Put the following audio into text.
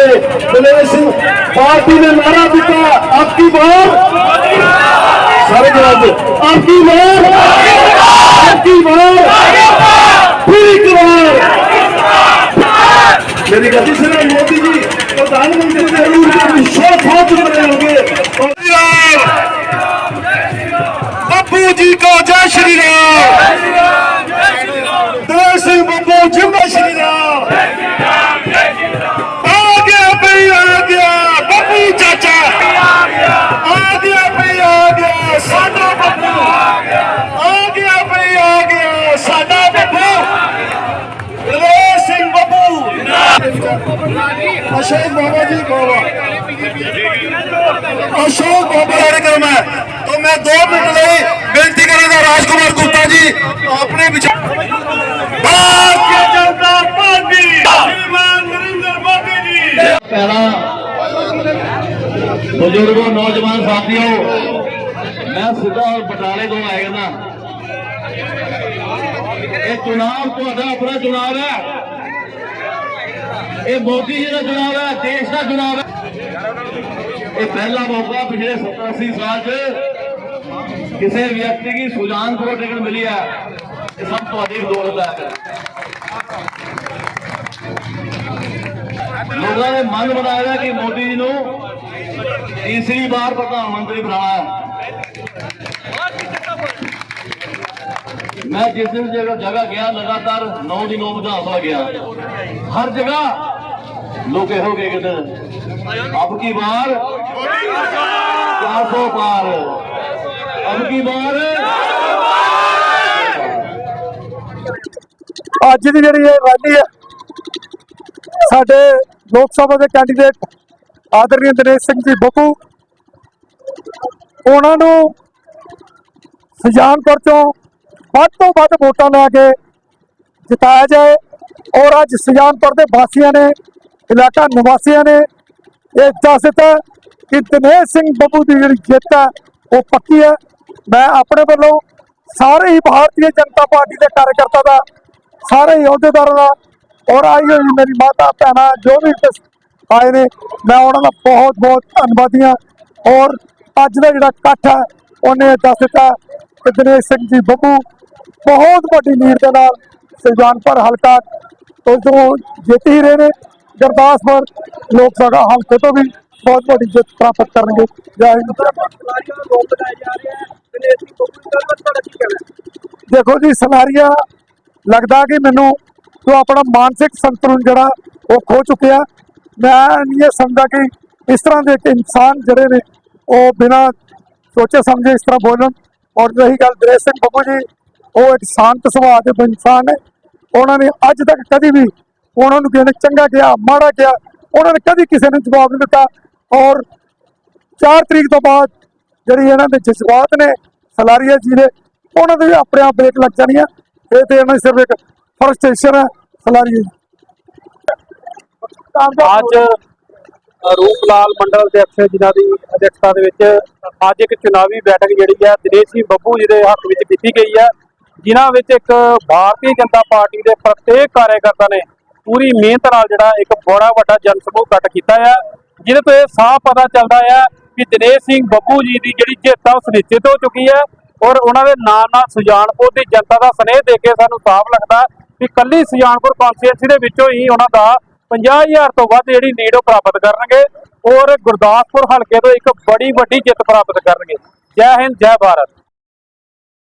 ਕੇ ਬਲੇਸ਼ Singh party ਨੇ ਨਾਰਾ ਦਿੱਤਾ ਆਪਕੀ ਵਾਰ ਸਾਰੇ ਜਵਾਬ ਆਪਕੀ ਵਾਰ ਆਪਕੀ ਵਾਰ ਫਿਰ ਇੱਕ ਵਾਰ ਮੇਰੀ ਗੱਦੀ ਸਿੰਘ ਮੋਦੀ ਜੀ, ਪ੍ਰਧਾਨ ਮੰਤਰੀ ਦੇ ਰੂਪ ਵਿੱਚ ਵਿਸ਼ਵਾਸ ਹੋ ਜੀ ਕੋ ਜੈ ਸ਼੍ਰੀ ਰਾਮ। अशोक बाबा जी गोवा अशोक बाबा कार्यक्रम है तो मैं दो मिनट लिए बेनती करूंगा राजकुमार गुप्ता जी अपने विचार बुजुर्गो नौजवान साथियों मैं सिद्धा और बटाले को आएगा ना ये चुनाव तो अपना चुनाव है ਇਹ ਚੁਣਾਵ ਤੁਹਾਡਾ ਆਪਣਾ ਚੁਣਾਵ ਹੈ ਇਹ ਮੋਦੀ ਜੀ ਦਾ ਚੁਣਾਵ ਹੈ, ਦੇਸ਼ ਦਾ ਚੁਣਾਵ ਹੈ। ਇਹ ਪਹਿਲਾ ਮੌਕਾ ਪਿਛਲੇ 70 80 ਸਾਲ 'ਚ ਕਿਸੇ ਵਿਅਕਤੀ ਦੀ ਸੁਜਾਨਪੁਰ ਟਿਕਟ ਮਿਲੀ ਹੈ। ਇਹ ਸਭ ਤੁਹਾਡੀ ਬਦੌਲਤ ਹੈ। ਲੋਕਾਂ ਨੇ ਮਨ ਬਣਾਇਆ ਕਿ ਮੋਦੀ ਜੀ ਨੂੰ ਤੀਸਰੀ ਵਾਰ ਪ੍ਰਧਾਨ ਮੰਤਰੀ ਬਣਾਉਣਾ ਹੈ ਮੈਂ ਜਿਸ ਦਿਨ ਜਗ੍ਹਾ ਜਗ੍ਹਾ ਗਿਆ, ਲਗਾਤਾਰ 9 ਦੀ 9 ਵਿਧਾਨ ਸਭਾ ਗਿਆ। ਹਰ ਜਗ੍ਹਾ ਲੋਕ ਇਹੋ ਕੇ ਕਹਿੰਦੇ ਅਬ ਕੀ ਵਾਰ 400 ਪਾਰ। ਅਬ ਕੀ ਵਾਰ ਅੱਜ ਦੀ ਜਿਹੜੀ ਇਹ ਰੈਲੀ ਹੈ, ਸਾਡੇ ਲੋਕ ਸਭਾ ਦੇ ਕੈਂਡੀਡੇਟ ਆਦਰਨੀय ਦਿਨੇਸ਼ ਸਿੰਘ ਜੀ ਬੱਬੂ, ਉਹਨਾਂ ਨੂੰ ਸੁਜਾਨਪੁਰ ਤੋਂ ਵੱਧ ਤੋਂ ਵੱਧ ਵੋਟਾਂ ਲੈ ਕੇ ਜਿਤਾਇਆ ਜਾਏ। ਔਰ ਅੱਜ ਸੁਜਾਨਪੁਰ ਦੇ ਵਾਸੀਆਂ ਨੇ, ਇਲਾਕਾ ਨਿਵਾਸੀਆਂ ਨੇ ਇਹ ਦੱਸ ਦਿੱਤਾ ਕਿ ਦਿਨੇਸ਼ ਸਿੰਘ ਬੱਬੂ ਦੀ ਜਿਹੜੀ ਜਿੱਤ ਹੈ, ਉਹ ਪੱਕੀ ਹੈ। ਮੈਂ ਆਪਣੇ ਵੱਲੋਂ ਸਾਰੇ ਹੀ ਭਾਰਤੀ ਜਨਤਾ ਪਾਰਟੀ ਦੇ ਕਾਰਜਕਰਤਾ ਦਾ, ਸਾਰੇ ਹੀ ਅਹੁਦੇਦਾਰਾਂ ਦਾ ਔਰ ਆਈ ਹੋਈ ਮੇਰੀ ਮਾਤਾ ਭੈਣਾਂ ਜੋ ਵੀ ਆਏ ਨੇ, ਮੈਂ ਉਹਨਾਂ ਦਾ ਬਹੁਤ ਬਹੁਤ ਧੰਨਵਾਦੀ ਹਾਂ। ਔਰ ਅੱਜ ਦਾ ਜਿਹੜਾ ਇਕੱਠ ਹੈ, ਉਹਨੇ ਦੱਸ ਦਿੱਤਾ ਕਿ ਦਿਨੇਸ਼ ਸਿੰਘ ਜੀ ਬੱਬੂ ਬਹੁਤ ਵੱਡੀ ਲੀਡ ਦੇ ਨਾਲ ਸੁਜਾਨਪੁਰ ਹਲਕਾ ਤੋਂ ਜਿੱਤ ਹੀ ਰਹੇ ਨੇ, ਗੁਰਦਾਸਪੁਰ ਲੋਕ ਸਭਾ ਹਲਕੇ ਤੋਂ ਵੀ ਬਹੁਤ ਵੱਡੀ ਜਿੱਤ ਪ੍ਰਾਪਤ ਕਰਨਗੇ। ਜੈ ਹਿੰਦ। ਦੇਖੋ ਜੀ ਸਨਾਰੀਆ ਲੱਗਦਾ ਕਿ ਮੈਨੂੰ ਜੋ ਆਪਣਾ ਮਾਨਸਿਕ ਸੰਤੁਲਨ ਜਿਹੜਾ, ਉਹ ਖੋ ਚੁੱਕਿਆ। ਮੈਂ ਨਹੀਂ ਇਹ ਸਮਝਦਾ ਕਿ ਇਸ ਤਰ੍ਹਾਂ ਦੇ ਇੱਕ ਇਨਸਾਨ ਜਿਹੜੇ ਨੇ, ਉਹ ਬਿਨਾਂ ਸੋਚੇ ਸਮਝੇ ਇਸ ਤਰ੍ਹਾਂ ਬੋਲਣ। ਔਰ ਰਹੀ ਗੱਲ ਦਰੇਸ਼ ਸਿੰਘ ਬੱਬੂ ਜੀ ਉਹ ਇੱਕ ਸ਼ਾਂਤ ਸੁਭਾਅ ਦੇ ਇਨਸਾਨ ਨੇ। ਉਹਨਾਂ ਨੇ ਅੱਜ ਤੱਕ ਕਦੀ ਵੀ ਉਹਨਾਂ ਨੂੰ ਕਿਸੇ ਨੇ ਚੰਗਾ ਕਿਹਾ, ਮਾੜਾ ਕਿਹਾ, ਉਹਨਾਂ ਨੇ ਕਦੀ ਕਿਸੇ ਨੂੰ ਜਵਾਬ ਨਹੀਂ ਦਿੱਤਾ। ਔਰ 4 ਤਰੀਕ ਤੋਂ ਬਾਅਦ ਜਿਹੜੀ ਇਹਨਾਂ ਦੇ ਜਜ਼ਬਾਤ ਨੇ, ਸਲਾਰੀਆ ਜੀ ਦੇ ਉਹਨਾਂ ਦੇ ਆਪਣੇ ਆਪ ਬ੍ਰੇਕ ਲੱਗ ਜਾਣੀ ਆ ਇਹ ਤੇ ਇਹਨਾਂ ਦੀ ਸਿਰਫ ਇੱਕ ਫਰਸਟ੍ਰੇਸ਼ਨ ਹੈ, ਸਲਾਰੀਆ ਜੀ। ਅੱਜ ਰੂਪ ਲਾਲ ਮੰਡਲ ਦੇ ਅਕਸ਼ਰ ਜਿਨ੍ਹਾਂ ਦੀ ਅਧਿਕਸ਼ਤਾ ਦੇ ਵਿੱਚ ਅੱਜ ਇੱਕ ਚੁਣਾਵੀ ਬੈਠਕ ਜਿਹੜੀ ਹੈ, ਦਿਨੇਸ਼ ਸਿੰਘ ਬੱਬੂ ਜੀ ਦੇ ਹੱਕ ਵਿੱਚ ਕੀਤੀ ਗਈ ਹੈ। ਜਿਨ੍ਹਾਂ ਵਿੱਚ ਇੱਕ ਭਾਰਤੀ ਜਨਤਾ ਪਾਰਟੀ ਦੇ ਪ੍ਰਤੇਕ ਕਾਰਜਕਰਤਾ ਨੇ ਪੂਰੀ ਮਿਹਨਤ ਨਾਲ ਜਿਹੜਾ ਇੱਕ ਬੜਾ ਵੱਡਾ ਜਨ ਸਮੂਹ ਇਕੱਠ ਕੀਤਾ ਹੈ। ਜਿਹਦੇ ਤੋਂ ਇਹ ਸਾਫ਼ ਪਤਾ ਚੱਲਦਾ ਹੈ ਕਿ ਦਿਨੇਸ਼ ਸਿੰਘ ਬੱਬੂ ਜੀ ਦੀ ਜਿਹੜੀ ਜਿੱਤ ਆ ਉਹ ਸੁਨਿਸ਼ਚਿਤ ਹੋ ਚੁੱਕੀ ਹੈ ਔਰ ਉਹਨਾਂ ਦੇ ਨਾਲ ਨਾਲ ਸੁਜਾਨਪੁਰ ਦੀ ਜਨਤਾ ਦਾ ਸਨੇਹ ਦੇ ਕੇ ਸਾਨੂੰ ਸਾਫ਼ ਲੱਗਦਾ ਕਿ ਕੱਲੀ ਸੁਜਾਨਪੁਰ ਕੌਂਸਟੀਟਿਊਂਸੀ ਦੇ ਵਿੱਚੋਂ ਹੀ ਉਹਨਾਂ ਦਾ 50000 ਤੋਂ ਵੱਧ ਜਿਹੜੀ ਲੀਡ ਉਹ ਪ੍ਰਾਪਤ ਕਰਨਗੇ ਔਰ ਗੁਰਦਾਸਪੁਰ ਹਲਕੇ ਤੋਂ ਇੱਕ ਬੜੀ ਵੱਡੀ ਜਿੱਤ ਪ੍ਰਾਪਤ ਕਰਨਗੇ। ਜੈ ਹਿੰਦ, ਜੈ ਭਾਰਤ।